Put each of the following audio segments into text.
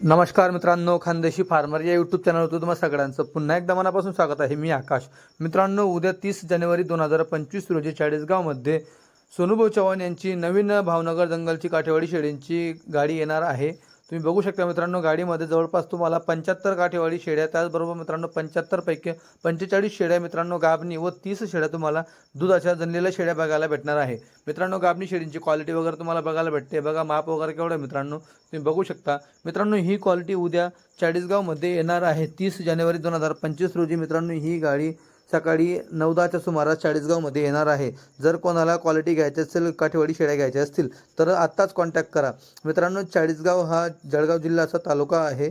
नमस्कार मित्रांनो खानदेशी फार्मर या यूट्यूब चॅनलवर तुम्हाला सगळ्यांचं पुन्हा एकदा मनापासून स्वागत आहे. मी आकाश. मित्रांनो उद्या तीस जानेवारी दोन हजार पंचवीस रोजी चाळीसगावमध्ये सोनूभाऊ चव्हाण यांची नवीन भावनगर जंगलची काठेवाडी शेळींची गाडी येणार आहे. तुम्ही बघू शकता मित्रांनो गाडीमध्ये जवळपास तुम्हाला पंच्याहत्तर काठेवाडी शेड्या त्याचबरोबर मित्रांनो पंच्याहत्तरपैकी पंचेचाळीस शेळ्या मित्रांनो गाबणी व तीस शेड्या तुम्हाला दुधाच्या जनलेल्या शेड्या बघायला भेटणार आहे. मित्रांनो गाबणी शेडींची क्वालिटी वगैरे तुम्हाला बघायला भेटते. बघा माप वगैरे केवढं मित्रांनो तुम्ही बघू शकता. मित्रांनो ही क्वालिटी उद्या चाळीसगावमध्ये येणार आहे. तीस जानेवारी दोन हजार पंचवीस रोजी मित्रांनो ही गाडी सकाळी नऊ दहाच्या सुमारास चाळीसगावमध्ये येणार आहे. जर कोणाला क्वालिटी घ्यायची असेल काठेवाडी शेळ्या घ्यायच्या असतील तर आत्ताच कॉन्टॅक्ट करा. मित्रांनो चाळीसगाव हा जळगाव जिल्ह्याचा तालुका आहे.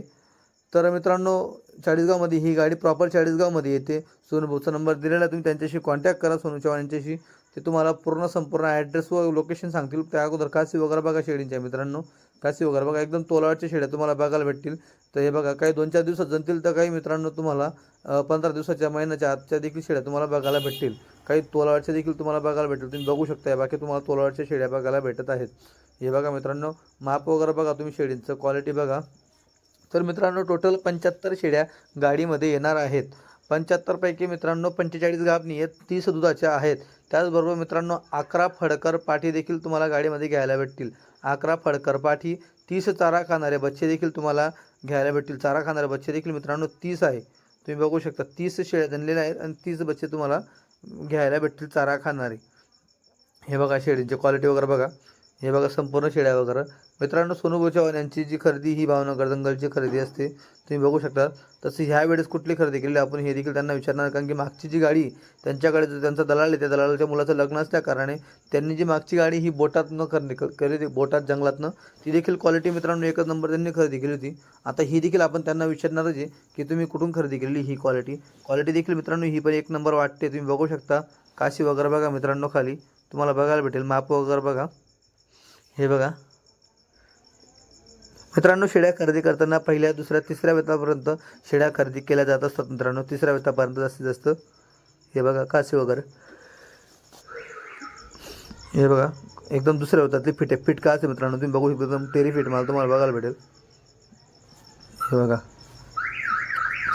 तर मित्रांनो चाळीसगावमध्ये ही गाडी प्रॉपर चाळीसगावमध्ये येते. सोनूभाऊचा नंबर दिलेला आहे तुम्ही त्यांच्याशी कॉन्टॅक्ट करा सोनू चव्हाण यांच्याशी. ते तुम्हाला पूर्ण संपूर्ण ॲड्रेस व लोकेशन सांगतील. त्या अगोदर कासी वगैरे बघा शेळींच्या मित्रांनो. कासी वगैरे बघा एकदम तोलावरच्या शेड्या तुम्हाला बघायला भेटतील. तर हे बघा काही दोन चार दिवसात जमतील तर काही मित्रांनो तुम्हाला पंधरा दिवसाच्या महिन्याच्या आजच्या देखील शेळ्या तुम्हाला बघायला भेटतील. काही तोलावरच्या देखील तुम्हाला बघायला भेटतील. तुम्ही बघू शकता या बाकी तुम्हाला तोलावरच्या शेळ्या बघायला भेटत आहेत. हे बघा मित्रांनो माप वगैरे बघा तुम्ही शेळींचं क्वालिटी बघा. तर मित्रांनो टोटल पंच्याहत्तर शेळ्या गाडीमध्ये येणार आहेत. पंच्याहत्तरपैकी मित्रांनो पंचेचाळीस गाभणी आहेत तीस दुधाच्या आहेत. त्याचबरोबर मित्रांनो अकरा फडकर पाठी देखील तुम्हाला गाडीमध्ये घ्यायला भेटतील. अकरा फडकर पाठी तीस चारा खाणारे बच्चे देखील तुम्हाला घ्यायला भेटतील. चारा खाणारे बच्चे देखील मित्रांनो तीस आहे. तुम्ही बघू शकता तीस शेळ्या जनलेल्या आहेत आणि तीस बच्चे तुम्हाला घ्यायला भेटतील चारा खाणारे. हे बघा शेळींची क्वालिटी वगैरे बघा. हे बघा संपूर्ण शेळ्या वगैरे मित्रांनो सोनू चव्हाण यांची जी खरेदी ही भावनगर जंगलची खरेदी असते. तुम्ही बघू शकता तसं ह्या वेळेस कुठली खरेदी केली आपण हे देखील त्यांना विचारणार कारण की मागची जी गाडी त्यांच्याकडे जो त्यांचा दलाल आहे त्या दलालाच्या मुलाचं लग्न असल्या कारणाने त्यांनी जी मागची गाडी ही बोटातनं खरेदी खरेदी बोटात जंगलातनं ती देखील क्वालिटी मित्रांनो एकच नंबर त्यांनी खरेदी केली होती. आता ही देखील आपण त्यांना विचारणारच आहे की तुम्ही कुठून खरेदी केलेली ही क्वालिटी क्वालिटी देखील मित्रांनो ही पण एक नंबर वाटते. तुम्ही बघू शकता काशी वगैरे बघा मित्रांनो खाली. तुम्हाला बघायला भेटेल माप वगैरे बघा. हे बघा. मित्रांनो शेळ्या खरेदी करताना पहिल्या दुसऱ्या तिसऱ्या वेतापर्यंत शेळ्या खरेदी केल्या जात असतात मित्रांनो तिसऱ्या वेतापर्यंत जास्तीत जास्त. हे बघा कासे वगैरे. हे बघा एकदम दुसऱ्या वेतातली फिट आहे. फिट का आहे मित्रांनो तुम्ही बघू शकता. एकदम तेरी फिट मला तुम्हाला बघायला भेटेल. हे बघा.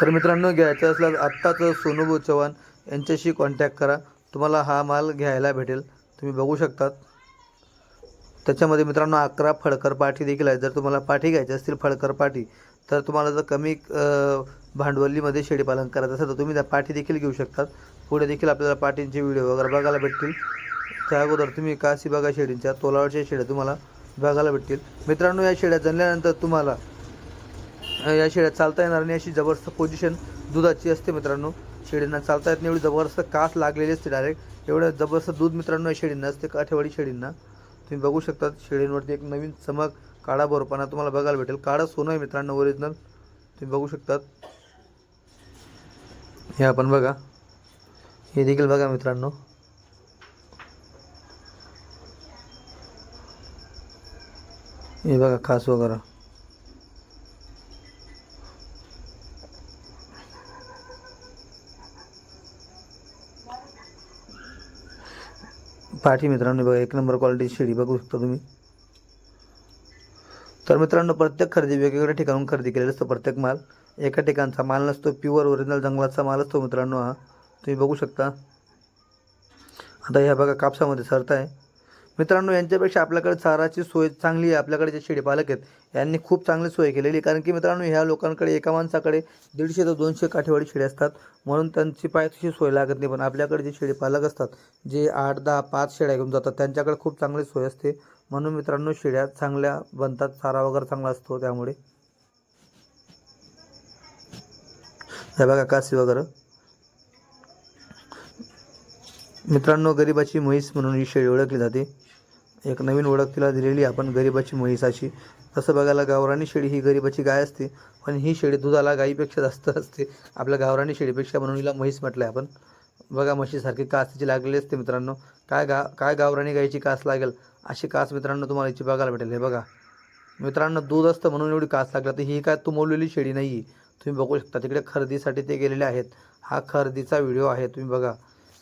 तर मित्रांनो घ्यायचं असल्यास आत्ताच सोनूभाऊ चव्हाण यांच्याशी कॉन्टॅक्ट करा. तुम्हाला हा माल घ्यायला भेटेल. तुम्ही बघू शकतात. त्याच्यामध्ये मित्रांनो अकरा फडकर पाठी देखील आहेत. जर तुम्हाला पाठी घ्यायची असतील फडकर पाठी तर तुम्हाला जर कमी भांडवलीमध्ये शेळीपालन करायचं असेल तर तुम्ही त्या पाठी देखील घेऊ शकतात. पुढे देखील आपल्याला पाठींचे व्हिडिओ वगैरे बघायला भेटतील. त्या अगोदर तुम्ही काशी बघा शेळींच्या तोलावरच्या शेळ्या तुम्हाला बघायला भेटतील. मित्रांनो या शेळ्या जणल्यानंतर तुम्हाला या शेळ्या चालता येणार नाही अशी जबरदस्त पोझिशन दुधाची असते मित्रांनो. शेळींना चालता येत नाही एवढी जबरदस्त कास लागलेली असते डायरेक्ट एवढं जबरदस्त दूध मित्रांनो या शेळींना असते काठेवाडी शेळींना. तुम्ही बघू शकता शेळींवरती एक नवीन चमक काळा बोरपाना तुम्हाला बघायला भेटेल. काळा सोनं आहे मित्रांनो ओरिजिनल तुम्ही बघू शकतात. हे आपण बघा. हे देखील बघा मित्रांनो. हे बघा खास वगैरे. पाठी मित्रांनो बघा एक नंबर क्वालिटी शेळी बघू शकता तुम्ही. तर मित्रांनो प्रत्येक खरेदी वेगवेगळ्या ठिकाणून खरेदी केलेला असतो प्रत्येक माल. एका ठिकाणचा माल नसतो प्युअर ओरिजिनल जंगलाचा माल असतो मित्रांनो हा. तुम्ही बघू शकता. आता ह्या बघा कापसामध्ये सरत आहे मित्रांनो यांच्यापेक्षा आपल्याकडे चाराची सोय चांगली आहे. आपल्याकडे जे शेळीपालक आहेत यांनी खूप चांगली सोय केलेली कारण की मित्रांनो ह्या लोकांकडे एका माणसाकडे दीडशे ते दोनशे काठेवाडी शेळी असतात. म्हणून त्यांची पाय तशी सोय लागत नाही. पण आपल्याकडे जे शेळीपालक असतात जे आठ दहा पाच शेळ्या घेऊन जातात त्यांच्याकडे खूप चांगली सोय असते. म्हणून मित्रांनो शेळ्या चांगल्या बनतात. चारा वगैरे चांगला असतो त्यामुळे. हे बघा कासी वगैरे. मित्रांनो गरिबाची म्हैस म्हणून ही शेळी ओळखली जाते. एक नवीन ओळख तिला दिलेली आहे आपण गरिबाची म्हैसाची. तसं बघायला गावरानी शेळी ही गरिबाची गाय असते पण ही शेळी दुधाला गाईपेक्षा जास्त असते. आपल्या गावरानी शेळीपेक्षा म्हणून हिला म्हैस म्हटलं आहे आपण. बघा म्हशीसारखी कास तिची लागलेली असते मित्रांनो. काय गा काय गावरानी गाईची कास लागेल? अशी कास मित्रांनो तुम्हाला हिची बघायला भेटेल. हे बघा. मित्रांनो दूध असतं म्हणून एवढी कास लागला तर ही काय तुमवलेली शेळी नाही आहे तुम्ही बघू शकता तिकडे खरेदीसाठी ते गेलेले आहेत. हा खरेदीचा व्हिडिओ आहे तुम्ही बघा.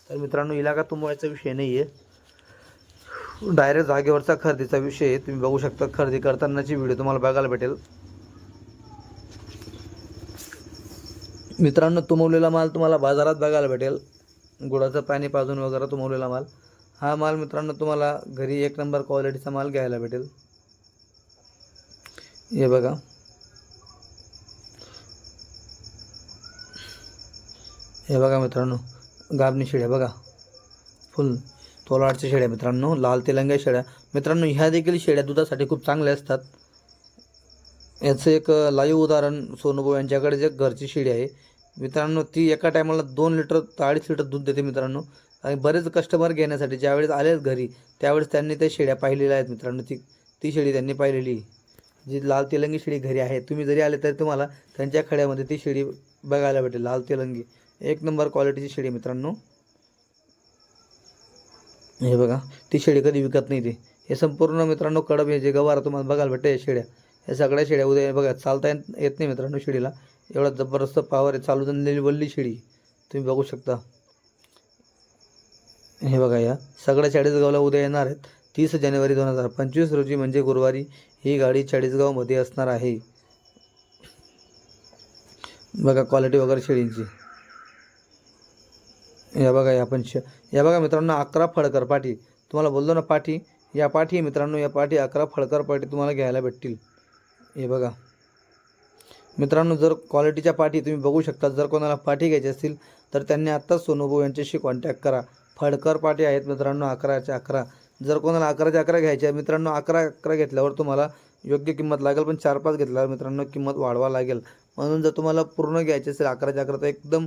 तर मित्रांनो हिला का तुमवायचा विषय नाही आहे डायरेक्ट जागेवरचा खरेदीचा विषय तुम्ही बघू शकता खरेदी करतानाची व्हिडिओ तुम्हाला बघायला भेटेल. मित्रांनो तुमवलेला माल तुम्हाला बाजारात बघायला भेटेल. गुळाचं पाणी पाजून वगैरे तुमवलेला माल. हा माल मित्रांनो तुम्हाला घरी एक नंबर क्वालिटीचा माल घ्यायला भेटेल. हे बघा. हे बघा मित्रांनो गाबणी शिड्या बघा. फुल. तोलाडच्या शेळ्या मित्रांनो लाल तेलंग्या शेळ्या. मित्रांनो ह्या देखील शेळ्या दुधासाठी खूप चांगल्या असतात. याचं एक लाईव्ह उदाहरण सोनूभाऊ यांच्याकडे जे घरची शेळी आहे. मित्रांनो ती एका टायमाला दोन लिटर अडीच लिटर दूध देते मित्रांनो. आणि बरेच कस्टमर घेण्यासाठी ज्यावेळेस आले घरी त्यावेळेस त्यांनी त्या शेळ्या पाहिलेल्या आहेत मित्रांनो. ती ती शेळी त्यांनी पाहिलेली. आहे. जी लाल तेलंगी शेळी घरी आहे तुम्ही जरी आले तरी तुम्हाला त्यांच्या खड्यामध्ये ती शेळी बघायला भेटेल लाल तेलंगी. एक नंबर क्वालिटीची शेळी आहे मित्रांनो. हे बघा ती शेळी कधी विकत नाही ते. हे संपूर्ण मित्रांनो कडब हे जे गवार तुम्हाला बघायला भेटते या शेळ्या. या सगळ्या शेळ्या उद्या हे बघा चालता येत येत नाही मित्रांनो शेळीला. एवढा जबरदस्त पावर आहे चालू झालेली वल्ली शेळी. तुम्ही बघू शकता. हे बघा या सगळ्या चाळीसगावला उद्या येणार आहेत. तीस जानेवारी दोन हजार पंचवीस रोजी म्हणजे गुरुवारी ही गाडी चाळीसगावमध्ये असणार आहे. बघा क्वालिटी वगैरे शेळींची. या बघा या पण श या बघा मित्रांनो अकरा फळकर पाठी. तुम्हाला बोललो ना पाठी या पाठी मित्रांनो या पाठी अकरा फळकर पाठी तुम्हाला घ्यायला भेटतील. हे बघा. मित्रांनो जर क्वालिटीच्या पाठी तुम्ही बघू शकता जर कोणाला पाठी घ्यायची असतील तर त्यांनी आत्ताच सोनूभाऊ यांच्याशी कॉन्टॅक्ट करा. फडकर पाठी आहेत मित्रांनो अकराच्या अकरा. जर कोणाला अकराच्या अकरा घ्यायच्या मित्रांनो अकरा अकरा घेतल्यावर तुम्हाला योग्य किंमत लागेल पण चार पाच घेतल्यावर मित्रांनो किंमत वाढवा लागेल. म्हणून जर तुम्हाला पूर्ण घ्यायची असेल अकराच्या अकरा तर एकदम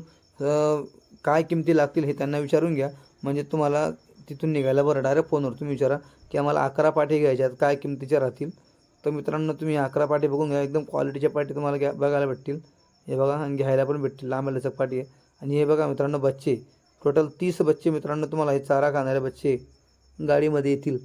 काय किमती लागतील हे त्यांना विचारून घ्या. म्हणजे तुम्हाला तिथून निघायला बरं. डायरेक्ट फोनवर तुम्ही विचारा की आम्हाला अकरा पाठी घ्यायच्या आहेत काय किमतीच्या राहतील. तर मित्रांनो तुम्ही अकरा पाठी बघून घ्या. एकदम क्वालिटीच्या पाठी तुम्हाला घ्या बघायला भेटतील. हे बघा आणि घ्यायला पण भेटतील. लांब लचक पाठी. आहे आणि हे बघा मित्रांनो बच्चे. टोटल तीस बच्चे मित्रांनो तुम्हाला हे चारा खाणारे बच्चे गाडीमध्ये येतील.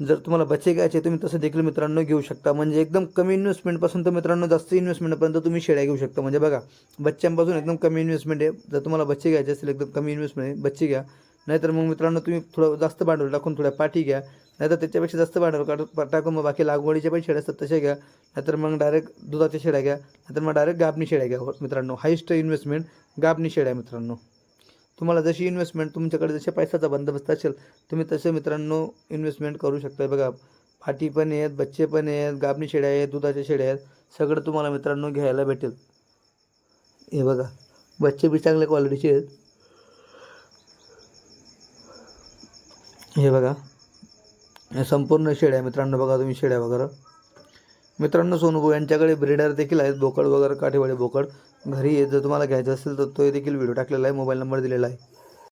जर तुम्हाला बच्चे घ्यायचे तुम्ही तसं देखील मित्रांनो घेऊ शकता. म्हणजे एकदम कमी इन्व्हेस्टमेंटपासून तर मित्रांनो जास्त इन्व्हेस्टमेंटपर्यंत तुम्ही शेळ्या घेऊ शकता. म्हणजे बघा बच्च्यांपासून एकदम कमी इन्व्हेस्टमेंट आहे. जर तुम्हाला बच्चे घ्यायचे असतील एकदम कमी इन्व्हेस्टमेंट आहे. बच्चे घ्या. नाहीतर मग मित्रांनो तुम्ही थोडं जास्त भांडवल टाकून थोड्या पाठी घ्या. नाहीतर त्याच्यापेक्षा जास्त भांडवल काढ टाकून मग बाकी लागवडीचे पण शेळ्या असतात तसे घ्या. नाहीतर मग डायरेक्ट दुधाच्या शेळ्या घ्या. नाहीतर मग डायरेक्ट गाबणी शेळ्या घ्या हो मित्रांनो. हायस्ट इन्व्हेस्टमेंट गाबणी शेळ्या मित्रांनो. तुम्हाला जशी इन्व्हेस्टमेंट तुमच्याकडे जशा पैशाचा बंदोबस्त असेल तुम्ही तसे मित्रांनो इन्व्हेस्टमेंट करू शकता बघा फाटी पण आहेत बच्चे पण आहेत गाबणी शेड्या आहेत दुधाच्या शेड्या आहेत सगळं तुम्हाला मित्रांनो घ्यायला भेटेल. हे बघा बच्चे बी चांगल्या क्वालिटीचे आहेत. हे बघा संपूर्ण शेड्या मित्रांनो बघा तुम्ही शेड्या वगैरे. मित्रांनो सोनूभाऊ यांच्याकडे ब्रीडर देखील आहेत बोकड वगैरे काठेवाडी बोकड. घरी जर तुम्हाला घ्यायचं असेल तर तो देखील व्हिडिओ टाकलेला आहे मोबाईल नंबर दिलेला आहे.